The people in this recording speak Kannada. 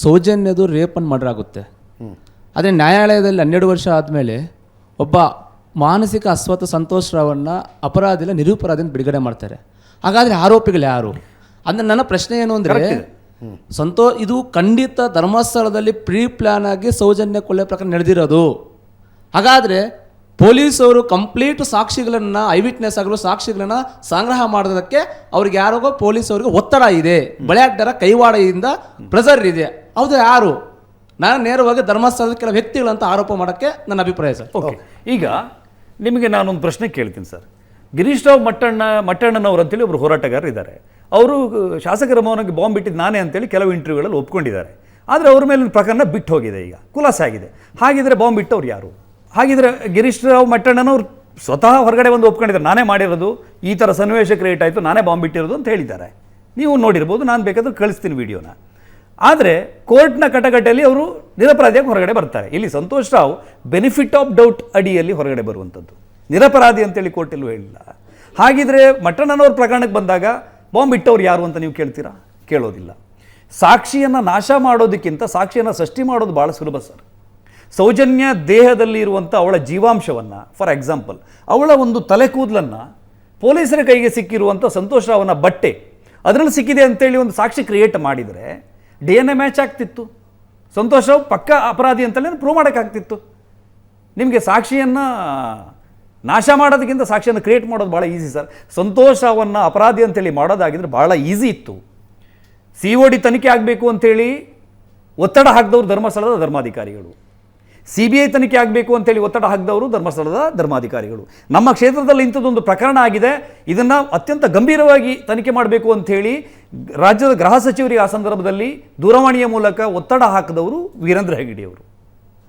ಸೌಜನ್ಯದು ರೇಪನ್ ಮರ್ಡರ್ ಆಗುತ್ತೆ. ಆದರೆ ನ್ಯಾಯಾಲಯದಲ್ಲಿ ಹನ್ನೆರಡು ವರ್ಷ ಆದಮೇಲೆ ಒಬ್ಬ ಮಾನಸಿಕ ಅಸ್ವಸ್ಥ ಸಂತೋಷ್ ರಾವನ್ನ ಅಪರಾಧಿಲ್ಲ ನಿರೂಪರಾಧಿನ ಬಿಡುಗಡೆ ಮಾಡ್ತಾರೆ. ಹಾಗಾದರೆ ಆರೋಪಿಗಳು ಯಾರು? ಅಂದರೆ ನನ್ನ ಪ್ರಶ್ನೆ ಏನು ಅಂದರೆ ಸಂತೋ ಇದು ಖಂಡಿತ ಧರ್ಮಸ್ಥಳದಲ್ಲಿ ಪ್ರೀ ಪ್ಲಾನ್ ಆಗಿ ಸೌಜನ್ಯ ಕೊಲೆ ಪ್ರಕರಣ ನಡೆದಿರೋದು. ಹಾಗಾದರೆ ಪೊಲೀಸವರು ಕಂಪ್ಲೀಟ್ ಸಾಕ್ಷಿಗಳನ್ನು ಐ ವಿಟ್ನೆಸ್ ಆಗಲು ಸಾಕ್ಷಿಗಳನ್ನ ಸಂಗ್ರಹ ಮಾಡೋದಕ್ಕೆ ಅವ್ರಿಗೆ ಯಾರಿಗೋ ಪೊಲೀಸವ್ರಿಗೆ ಒತ್ತಡ ಇದೆ. ಬಳೆಯಾಟರ ಕೈವಾಡದಿಂದ ಪ್ರೆಸರ್ ಇದೆ. ಹೌದು ಯಾರು? ನಾನು ನೇರವಾಗಿ ಧರ್ಮಸ್ಥಳದ ಕೆಲ ವ್ಯಕ್ತಿಗಳಂತ ಆರೋಪ ಮಾಡೋಕ್ಕೆ ನನ್ನ ಅಭಿಪ್ರಾಯ ಸರ್. ಓಕೆ. ಈಗ ನಿಮಗೆ ನಾನೊಂದು ಪ್ರಶ್ನೆ ಕೇಳ್ತೀನಿ ಸರ್. ಗಿರೀಶ್ ರಾವ್ ಮಟ್ಟಣ್ಣ ಮಟ್ಟಣ್ಣನವರು ಅಂತೇಳಿ ಒಬ್ಬರು ಹೋರಾಟಗಾರರು ಇದ್ದಾರೆ. ಅವರು ಶಾಸಕರ ಮೌನಕ್ಕೆ ಬಾಂಬ್ ಬಿಟ್ಟಿದ್ದು ನಾನೇ ಅಂತೇಳಿ ಕೆಲವು ಇಂಟರ್ವ್ಯೂಗಳಲ್ಲಿ ಒಪ್ಕೊಂಡಿದ್ದಾರೆ. ಆದರೆ ಅವ್ರ ಮೇಲಿನ ಪ್ರಕರಣ ಬಿಟ್ಟು ಹೋಗಿದೆ ಈಗ. ಖುಲಾಸೆ ಆಗಿದೆ. ಹಾಗಿದ್ರೆ ಬಾಂಬ್ ಇಟ್ಟವ್ರು ಯಾರು? ಹಾಗಿದ್ರೆ ಗಿರೀಶ್ ರಾವ್ ಮಟ್ಟಣ್ಣನವ್ರು ಸ್ವತಃ ಹೊರಗಡೆ ಬಂದು ಒಪ್ಕೊಂಡಿದ್ದಾರೆ. ನಾನೇ ಮಾಡಿರೋದು, ಈ ಥರ ಸನ್ನಿವೇಶ ಕ್ರಿಯೇಟ್ ಆಯಿತು, ನಾನೇ ಬಾಂಬ್ ಬಿಟ್ಟಿರೋದು ಅಂತ ಹೇಳಿದ್ದಾರೆ. ನೀವು ನೋಡಿರ್ಬೋದು, ನಾನು ಬೇಕಾದ್ರೆ ಕಳಿಸ್ತೀನಿ ವಿಡಿಯೋನ. ಆದರೆ ಕೋರ್ಟ್ನ ಕಟಕಟೆಯಲ್ಲಿ ಅವರು ನಿರಪರಾಧಿಯಾಗಿ ಹೊರಗಡೆ ಬರ್ತಾರೆ. ಇಲ್ಲಿ Santhosh Rao benefit of doubt ಅಡಿಯಲ್ಲಿ ಹೊರಗಡೆ ಬರುವಂಥದ್ದು ನಿರಪರಾಧಿ ಅಂತೇಳಿ ಕೋರ್ಟಲ್ಲೂ ಹೇಳಿಲ್ಲ. ಹಾಗಿದ್ರೆ ಮಟ್ಟಣ್ಣನವ್ರ ಪ್ರಕರಣಕ್ಕೆ ಬಂದಾಗ ಬಾಂಬ್ ಇಟ್ಟವ್ರು ಯಾರು ಅಂತ ನೀವು ಕೇಳ್ತೀರಾ? ಕೇಳೋದಿಲ್ಲ. ಸಾಕ್ಷಿಯನ್ನು ನಾಶ ಮಾಡೋದಕ್ಕಿಂತ ಸಾಕ್ಷಿಯನ್ನು ಸೃಷ್ಟಿ ಮಾಡೋದು ಭಾಳ ಸುಲಭ ಸರ್. ಸೌಜನ್ಯ ದೇಹದಲ್ಲಿ ಇರುವಂಥ ಅವಳ ಜೀವಾಂಶವನ್ನು ಫಾರ್ ಎಕ್ಸಾಂಪಲ್ ಅವಳ ಒಂದು ತಲೆ ಕೂದಲನ್ನು ಪೊಲೀಸರ ಕೈಗೆ ಸಿಕ್ಕಿರುವಂಥ ಸಂತೋಷ್ ರಾವನ ಬಟ್ಟೆ, ಅದರಲ್ಲಿ ಸಿಕ್ಕಿದೆ ಅಂತೇಳಿ ಒಂದು ಸಾಕ್ಷಿ ಕ್ರಿಯೇಟ್ ಮಾಡಿದರೆ ಡಿ ಎನ್ ಎ ಮ್ಯಾಚ್ ಆಗ್ತಿತ್ತು. ಸಂತೋಷವು ಪಕ್ಕ ಅಪರಾಧಿ ಅಂತಲೇ ಪ್ರೂವ್ ಮಾಡೋಕ್ಕಾಗ್ತಿತ್ತು ನಿಮಗೆ ಸಾಕ್ಷಿಯನ್ನು, ನಾಶ ಮಾಡೋದಕ್ಕಿಂತ ಸಾಕ್ಷಿಯನ್ನು ಕ್ರಿಯೇಟ್ ಮಾಡೋದು ಭಾಳ ಈಸಿ ಸರ್ ಸಂತೋಷವನ್ನು ಅಪರಾಧಿ ಅಂತೇಳಿ ಮಾಡೋದಾಗಿದ್ರೆ ಭಾಳ ಈಸಿ ಇತ್ತು. ಸಿ ಒ ಡಿ ತನಿಖೆ ಆಗಬೇಕು ಅಂತೇಳಿ ಒತ್ತಡ ಹಾಕಿದವರು ಧರ್ಮಸ್ಥಳದ ಧರ್ಮಾಧಿಕಾರಿಗಳು. ಸಿ ಬಿ ಐ ತನಿಖೆ ಆಗಬೇಕು ಅಂತೇಳಿ ಒತ್ತಡ ಹಾಕಿದವರು ಧರ್ಮಸ್ಥಳದ ಧರ್ಮಾಧಿಕಾರಿಗಳು. ನಮ್ಮ ಕ್ಷೇತ್ರದಲ್ಲಿ ಇಂಥದ್ದೊಂದು ಪ್ರಕರಣ ಆಗಿದೆ. ಇದನ್ನು ಅತ್ಯಂತ ಗಂಭೀರವಾಗಿ ತನಿಖೆ ಮಾಡಬೇಕು ಅಂಥೇಳಿ ರಾಜ್ಯದ ಗೃಹ ಸಚಿವರಿಗೆ ಆ ಸಂದರ್ಭದಲ್ಲಿ ದೂರವಾಣಿಯ ಮೂಲಕ ಒತ್ತಡ ಹಾಕಿದವರು ವೀರೇಂದ್ರ ಹೆಗಡೆಯವರು